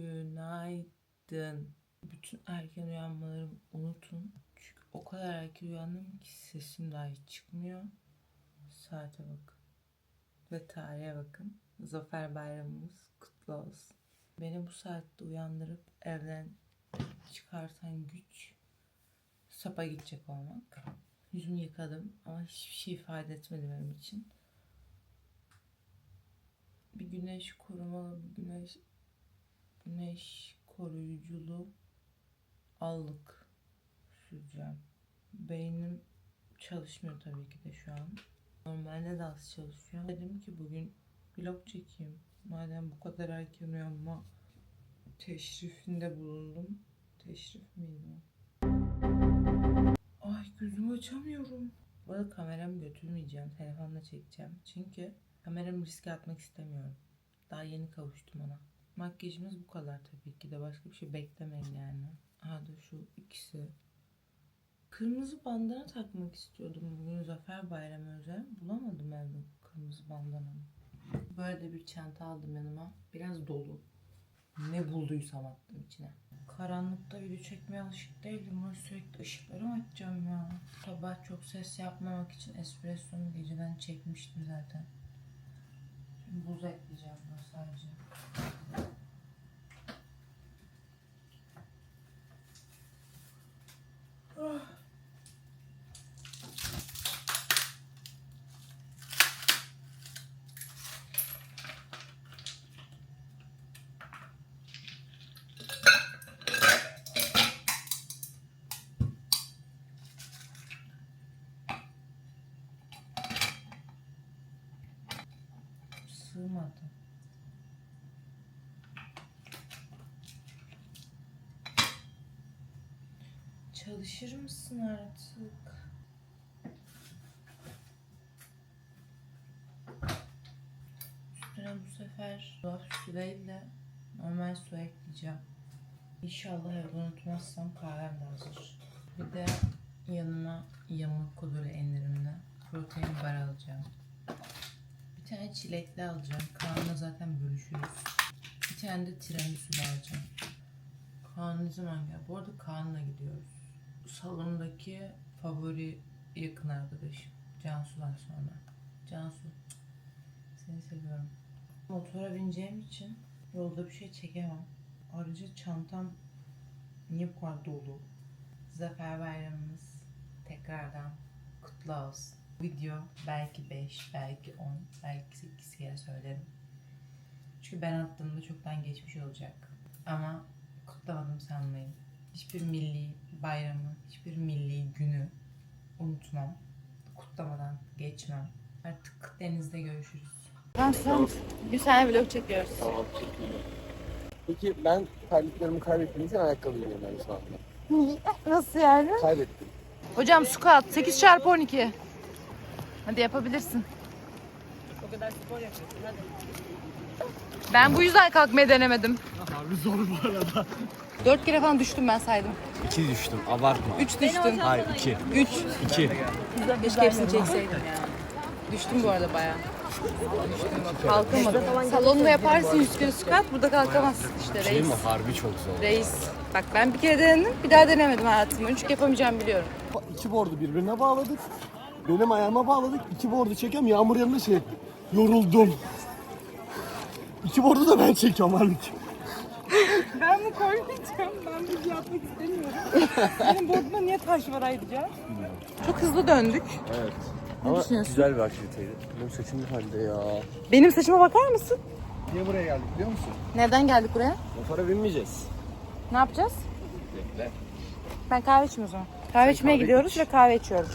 Günaydın. Bütün erken uyanmalarımı unutun. Çünkü o kadar erken uyandım ki sesim dahi çıkmıyor. Saate bakın. Ve tarihe bakın. Zafer bayramımız kutlu olsun. Beni bu saatte uyandırıp evden çıkartan güç sapa gidecek olmak. Yüzümü yıkadım ama hiçbir şey ifade etmedi benim için. Bir güneş korumalı, bir güneş güneş koruyuculu allık süreceğim. Beynim çalışmıyor tabii ki de şu an. Normalde de az çalışıyor. Dedim ki bugün vlog çekeyim. Madem bu kadar erken uyanma teşrifinde bulundum. Teşrif miydi? Ay gözümü açamıyorum. Bu arada kameramı götürmeyeceğim. Telefonla çekeceğim. Çünkü kameramı riske atmak istemiyorum. Daha yeni kavuştum ona. Makyajımız bu kadar tabii ki de. Başka bir şey beklemeyin yani. Aha da şu ikisi. Kırmızı bandana takmak istiyordum bugün Zafer Bayramı özel. Bulamadım evde kırmızı bandanamı. Böyle de bir çanta aldım yanıma. Biraz dolu. Ne bulduysam attım içine. Karanlıkta video çekmeye alışık değilim. Böyle sürekli ışıkları mı açacağım ya? Sabah çok ses yapmamak için espressomu geceden çekmiştim zaten. Şimdi buz ekleyeceğim sadece. 아. Çalışır mısın artık? Üstüne bu sefer tuhaf de normal su ekleyeceğim. İnşallah evde unutmazsam kahvem de hazır. Bir de yanıma yamuk koduru indirimde protein bar alacağım. Bir tane çilekli alacağım. Kaan'la zaten bölüşürüz. Bir tane de tiramisu alacağım. Kaan ne zaman gel? Bu arada Kaan'la gidiyoruz. Salondaki favori yakın arkadaşım. Cansu'dan sonra. Cansu. Seni seviyorum. Motora bineceğim için yolda bir şey çekemem. Ayrıca çantam niye bu kadar dolu? Zafer Bayramımız tekrardan kutlu olsun. Video belki 5, belki 10, belki 8 kere söylerim. Çünkü ben attığımda çoktan geçmiş olacak. Ama kutlamadım sanmayın. Hiçbir milli bayramı, hiçbir milli günü unutmam. Kutlamadan geçmem. Artık denizde görüşürüz. Ben sen bir tane vlog çekiyoruz. Peki ben terliklerimi kaybettiğim için ayakkabı giyiyorum ben şu anda. Nasıl yani? Kaybettim. Hocam squat 8 çarpı 12. Hadi yapabilirsin. O kadar spor yapıyorsun hadi. Ben bu yüzden kalkmayı denemedim. Abi zor bu arada. 4 kere falan düştüm ben saydım. İki düştüm abartma. 3 düştüm. Hayır iki. 3. İki. Keşke hepsini çekseydim ya. Düştüm bu arada bayağı. Düştüm bak. Kalkamadım. Salonda yaparsın 100 kilo squat burada kalkamazsın işte Şey reis. mi? Harbi çok zor. Reis. Bak ben bir kere denedim bir daha denemedim hayatımda. Çünkü yapamayacağımı biliyorum. İki boardu birbirine bağladık. Benim ayağıma bağladık. İki boardu çekiyorum. Yağmur yanında şey yoruldum. İki boardu da ben çekiyorum halbuki. Ben bu koymayacağım. Ben bu yapmak istemiyorum. Benim borduma niye taş var ayrıca? Çok hızlı döndük. Evet. Ama düşünüyorsun? güzel bir aktiviteydi. Benim saçım ne halde ya. Benim saçıma bakar mısın? Niye buraya geldik biliyor musun? Neden geldik buraya? Motora binmeyeceğiz. Ne yapacağız? Bekle. Ben kahve içmiyorum o zaman. Kahve içmeye kahve gidiyoruz iç. ve kahve içiyorum.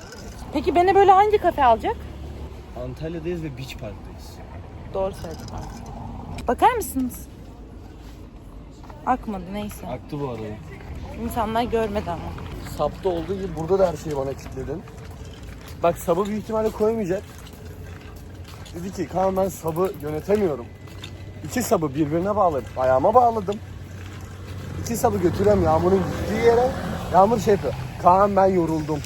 Peki beni böyle hangi kafe alacak? Antalya'dayız ve Beach Park'tayız. Doğru söyledin. Bakar mısınız? Akmadı neyse. Aktı bu arada. İnsanlar görmedi ama. Sapta olduğu gibi burada da her şeyi bana kilitledin. Bak sabı büyük ihtimalle koymayacak. Dedi ki Kaan ben sabı yönetemiyorum. İki sabı birbirine bağladım. Ayağıma bağladım. İki sabı götürüyorum Yağmur'un gittiği yere. Yağmur şey yapıyor. Kaan ben yoruldum.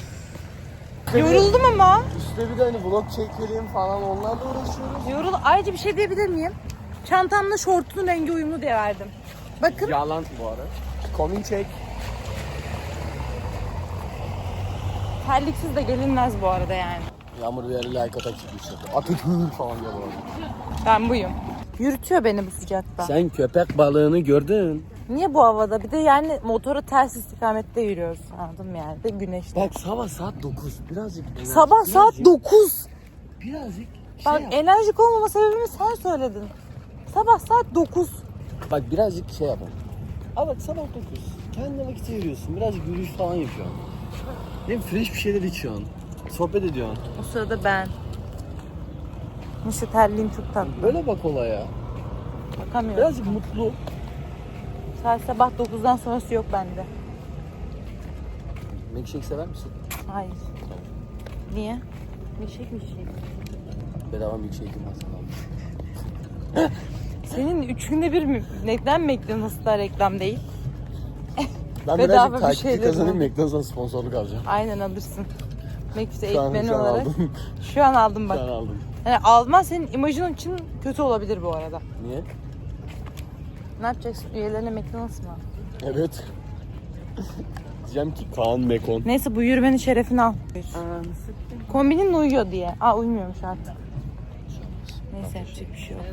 Yoruldum ama. Üstüne bir de hani vlog çekelim falan onlarla uğraşıyoruz. Yorul. Ayrıca bir şey diyebilir miyim? Çantamla şortunun rengi uyumlu diye verdim. Bakın. Yalan bu arada. Coming check. Terliksiz de gelinmez bu arada yani. Yağmur bir yere like atak çıkmış. Atatürk falan diyor bu arada. Ben buyum. Yürütüyor beni bu sıcakta. Sen köpek balığını gördün. Niye bu havada? Bir de yani motora ters istikamette yürüyoruz. Anladın mı yani? De güneşte. Bak sabah saat 9. Birazcık enerji- Sabah saat birazcık- 9. Birazcık şey Bak yap. enerjik olmama sebebini sen söyledin. Sabah saat 9. Bak birazcık şey yapalım. Aa bak sabah 9. Kendine vakit ayırıyorsun. Birazcık yürüyüş falan yapıyorsun. Hem fresh bir şeyler içiyorsun. Sohbet ediyorsun. O sırada ben. Neyse terliğim çok tatlı. Böyle bak olaya. Bakamıyorum. Birazcık mutlu. Saat sabah 9'dan sonrası yok bende. Milkshake sever misin? Hayır. Niye? Milkshake milkshake. Bedava milkshake'im var sana. Senin üç günde bir mi? Neden McDonald's'ta reklam değil? Ben Bedava birazcık bir takipçi şeyler kazanayım bu. McDonald's'dan sponsorluk alacağım. Aynen alırsın. McDonald's'ta Şu an, eğitmen şu an olarak. aldım. Şu an aldım Şu bak. an aldım. Yani alman senin imajın için kötü olabilir bu arada. Niye? Ne yapacaksın? Üyelerine McDonald's mı? Evet. Diyeceğim ki Kaan Mekon. Neyse bu yürümenin şerefini al. Kombinin uyuyor diye. Aa uyumuyormuş artık. Neyse yapacak bir şey yok.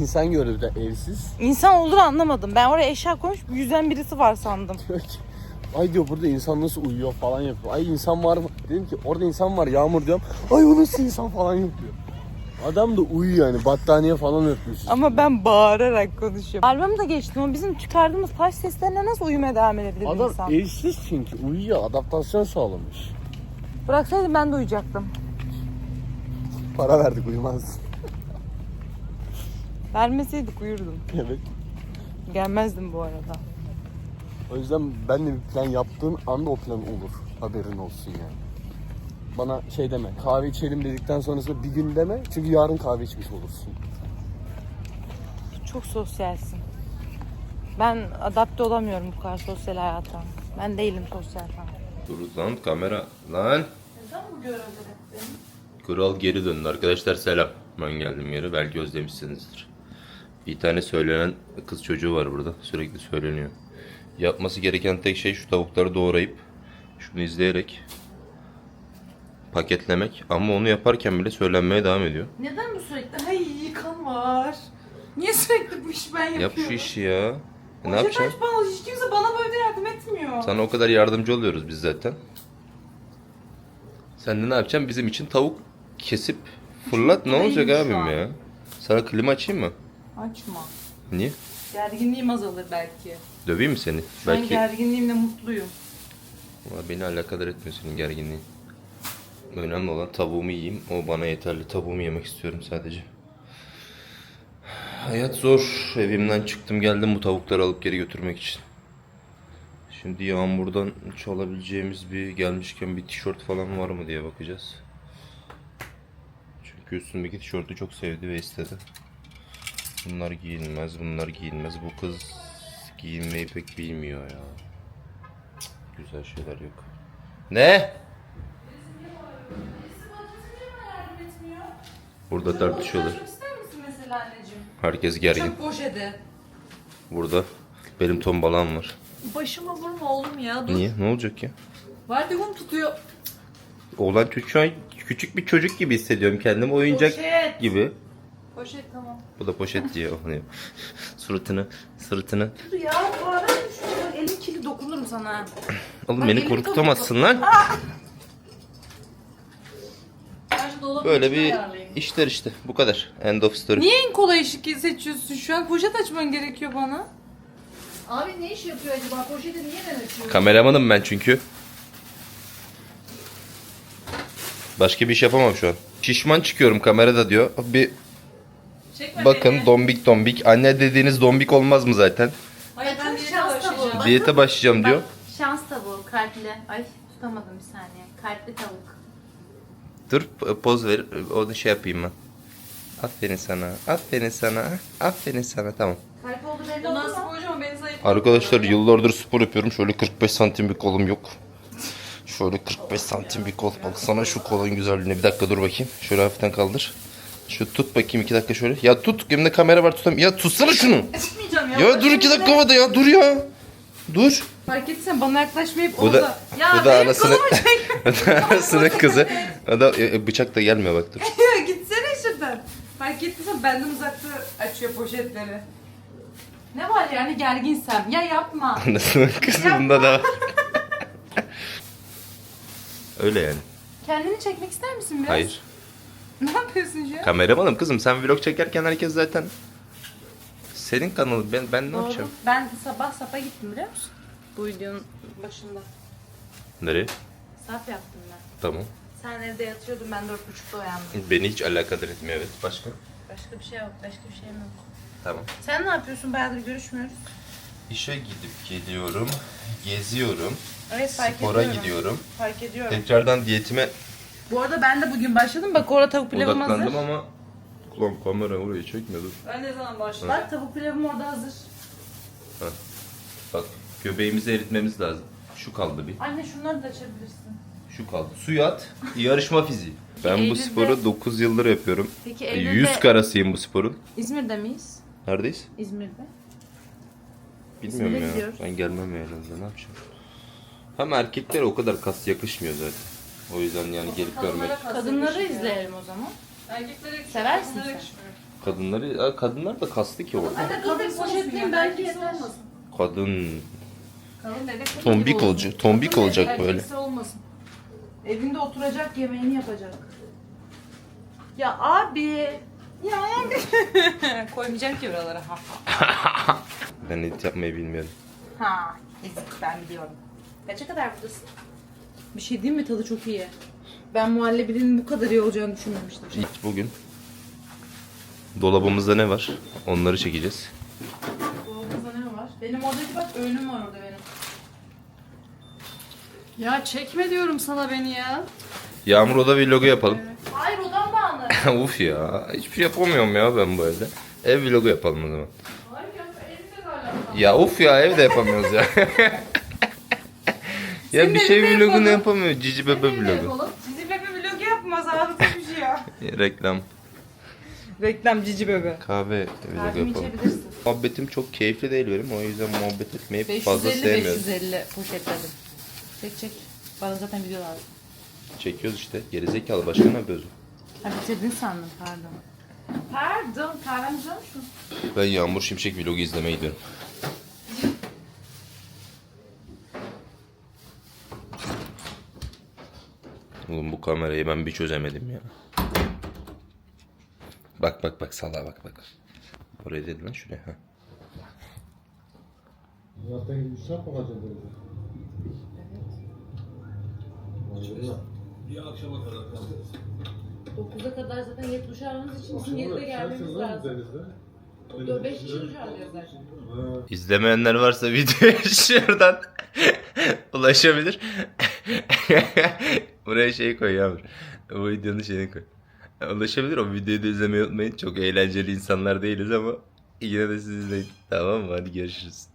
İnsan gördü bir de evsiz. İnsan olduğunu anlamadım. Ben oraya eşya koymuş yüzen birisi var sandım. Diyor ki ay diyor burada insan nasıl uyuyor falan yapıyor. Ay insan var mı? Dedim ki orada insan var Yağmur diyorum. Ay o nasıl insan falan yapıyor. Adam da uyuyor yani battaniye falan örtmüş. Ama ben bağırarak konuşuyorum. Albümü de geçtim ama bizim çıkardığımız taş seslerine nasıl uyumaya devam edebilir bir Adam insan? evsiz çünkü uyuyor adaptasyon sağlamış. Bıraksaydım ben de uyuyacaktım. Para verdik uyumaz. Vermeseydik uyurdum. evet. Gelmezdim bu arada. O yüzden ben de bir plan yaptığın anda o plan olur. Haberin olsun yani. Bana şey deme kahve içelim dedikten sonrasında bir gün deme. Çünkü yarın kahve içmiş olursun. Çok sosyalsin. Ben adapte olamıyorum bu kadar sosyal hayata. Ben değilim sosyal falan. Dur lan kamera lan. Kural geri döndü arkadaşlar selam. Ben geldim geri belki özlemişsinizdir. Bir tane söylenen kız çocuğu var burada sürekli söyleniyor. Yapması gereken tek şey şu tavukları doğrayıp şunu izleyerek paketlemek ama onu yaparken bile söylenmeye devam ediyor. Neden bu sürekli? Ay kan var. Niye sürekli bu işi ben yapıyorum? Yap şu işi ya. E, ne yapacaksın? bana hiç kimse bana böyle yardım etmiyor. Sana o kadar yardımcı oluyoruz biz zaten. Sen de ne yapacaksın? Bizim için tavuk kesip fırlat ne olacak şu abim ya? Sana klima açayım mı? Açma. Niye? Gerginliğim azalır belki. Döveyim mi seni? Şu an Belki gerginliğimle mutluyum. Ama beni alakadar etmiyor senin gerginliğin. Önemli olan tavuğumu yiyeyim. O bana yeterli. Tavuğumu yemek istiyorum sadece. Hayat zor. Evimden çıktım geldim bu tavukları alıp geri götürmek için. Şimdi yağmurdan çalabileceğimiz bir gelmişken bir tişört falan var mı diye bakacağız. Çünkü üstündeki tişörtü çok sevdi ve istedi. Bunlar giyilmez, bunlar giyilmez. Bu kız giyinmeyi pek bilmiyor ya. Güzel şeyler yok. Ne? Burada tartışıyorlar. İster misin mesela anneciğim? Herkes gergin. Çöp poşeti. Burada benim ton balağım var. Başıma vurma oğlum ya dur. Niye? Ne olacak ya? Vardiyum tutuyor. Oğlan şu an küçük bir çocuk gibi hissediyorum kendimi. Oyuncak Poşet. gibi. Poşet tamam. Bu da poşet diye oluyor. Suratını, sırtını. Dur ya bağırma şu elim kirli dokunurum sana. Oğlum Ay, beni korkutamazsın lan. Dolabın Böyle içine bir ayarlayayım. işler işte. Bu kadar. End of story. Niye en kolay şıkkı seçiyorsun şu an? Poşet açman gerekiyor bana. Abi ne iş yapıyor acaba? Poşeti niye ben açıyorum? Kameramanım ben çünkü. Başka bir iş yapamam şu an. Şişman çıkıyorum kamerada diyor. Bir Çekme bakın beni. dombik dombik. Anne dediğiniz dombik olmaz mı zaten? Hayır ben diyete başlayacağım. Diyete başlayacağım diyor. Şans tavuğu kalpli. Ay tutamadım bir saniye. Kalpli tavuk. Dur poz ver. Onu şey yapayım ben. Aferin sana. Aferin sana. Aferin sana. Tamam. Kalp oldu belli oldu mu? hocam beni zayıf. Arkadaşlar yıllardır spor yapıyorum. Şöyle 45 santim bir kolum yok. Şöyle 45 santim bir kol. Baksana şu kolun güzelliğine. Bir dakika dur bakayım. Şöyle hafiften kaldır. Şu tut bakayım iki dakika şöyle. Ya tut elimde kamera var tutam. Ya tutsana şunu. Çıkmayacağım ya. Ya dur iki dakika havada ya dur ya. Dur. Fark etsen bana yaklaşmayıp Bu da, orada. Ya bu da benim anasını, kolumu çek. da anasının kızı. O da e, bıçak da gelmiyor bak dur. Ya Gitsene şuradan. Fark ettiysen benden uzakta açıyor poşetleri. Ne var yani gerginsem? Ya yapma. Anasının kızında da var. Öyle yani. Kendini çekmek ister misin biraz? Hayır. Ne yapıyorsun şu an? Kameramanım kızım sen vlog çekerken herkes zaten senin kanalın ben ben ne Doğru. yapacağım? Ben sabah sapa gittim biliyor musun? Bu videonun başında. Nereye? Sap yaptım ben. Tamam. Sen evde yatıyordun ben dört buçukta uyandım. Beni hiç alakadar etmiyor evet. Başka? Başka bir şey yok. Başka bir şeyim yok. Tamam. Sen ne yapıyorsun? Bayağıdır görüşmüyoruz. İşe gidip geliyorum. Geziyorum. Evet fark Spora ediyorum. gidiyorum. Fark ediyorum. Tekrardan diyetime Bu arada ben de bugün başladım. Bak orada tavuk pilavım hazır. odaklandım ama Ulan kamera orayı çekmiyordu. Ben ne zaman başladım? Bak tavuk pilavım orada hazır. Bak göbeğimizi eritmemiz lazım. Şu kaldı bir. Anne şunları da açabilirsin. Şu kaldı. Suya at. Yarışma fiziği. Ben bu Eylül'de- sporu 9 yıldır yapıyorum. Peki 100 Eylül'de karasıyım bu sporun. İzmir'de miyiz? Neredeyiz? İzmir'de. Bilmiyorum İzmir'e ya. gidiyoruz. Ben gelmem herhalde. Ne yapacağım? Hem erkeklere o kadar kas yakışmıyor zaten. O yüzden yani gelip görmek. Kadınları izleyelim o zaman. Erkeklere yakışıyor, Seversin kadınlara sen. yakışmıyor. Kadınları, ya kadınlar da kaslı ki orada. Hadi kadın poşetleyeyim belki yeter. Kadın Kadın bebek gibi tombik olsun. olacak, tombik Kadın olacak böyle. olmasın. Evinde oturacak yemeğini yapacak. Ya abi. Ya abi. Koymayacağım ki. Ha ha. Ben edit yapmayı bilmiyorum. Ha. Ezik ben biliyorum. Kaça kadar buradasın? Bir şey diyeyim mi? Tadı çok iyi. Ben muhallebinin bu kadar iyi olacağını düşünmemiştim. İlk bugün dolabımızda ne var? Onları çekeceğiz. Dolabımızda ne var? Benim oradaki bak önüm var orada benim. Ya çekme diyorum sana beni ya. Yağmur oda vlogu yapalım. Hayır odam dağınık. Uf ya. Hiçbir şey yapamıyorum ya ben bu evde. Ev vlogu yapalım o zaman. Hayır ya elimde hala. Ya uf ya evde yapamıyoruz ya. ya bir şey evinde vlogunu yapalım. yapamıyor. Cici bebe vlogu. Cici bebe vlogu yapmaz abi bir şey ya. Reklam. Reklam cici bebe. Kahve vlogu Kahvemi yapalım. içebilirsin. Muhabbetim çok keyifli değil benim. O yüzden muhabbet etmeyi fazla 550 sevmiyorum. 550 poşetledim. Çek çek. Bana zaten video lazım. Çekiyoruz işte. Gerizekalı başka ne yapıyoruz? Ha bitirdin sandım pardon. Pardon kahvem güzel mu? Ben Yağmur Şimşek vlogu izlemeye gidiyorum. Oğlum bu kamerayı ben bir çözemedim ya. Bak bak bak salağa bak bak. Oraya değil lan şuraya. Ha. Zaten Yusuf olacak böyle. Bir akşama kadar kalacağız. 9'a kadar zaten yet duş almamız için bizim Akşama 7'de da gelmemiz lazım. denizde. 5 kişi duş alacağız zaten. İzlemeyenler varsa videoya şuradan ulaşabilir. Buraya şey koy Yağmur. Bu videonun şeyini koy. Ulaşabilir o videoyu da izlemeyi unutmayın. Çok eğlenceli insanlar değiliz ama yine de siz izleyin. Tamam mı? Hadi görüşürüz.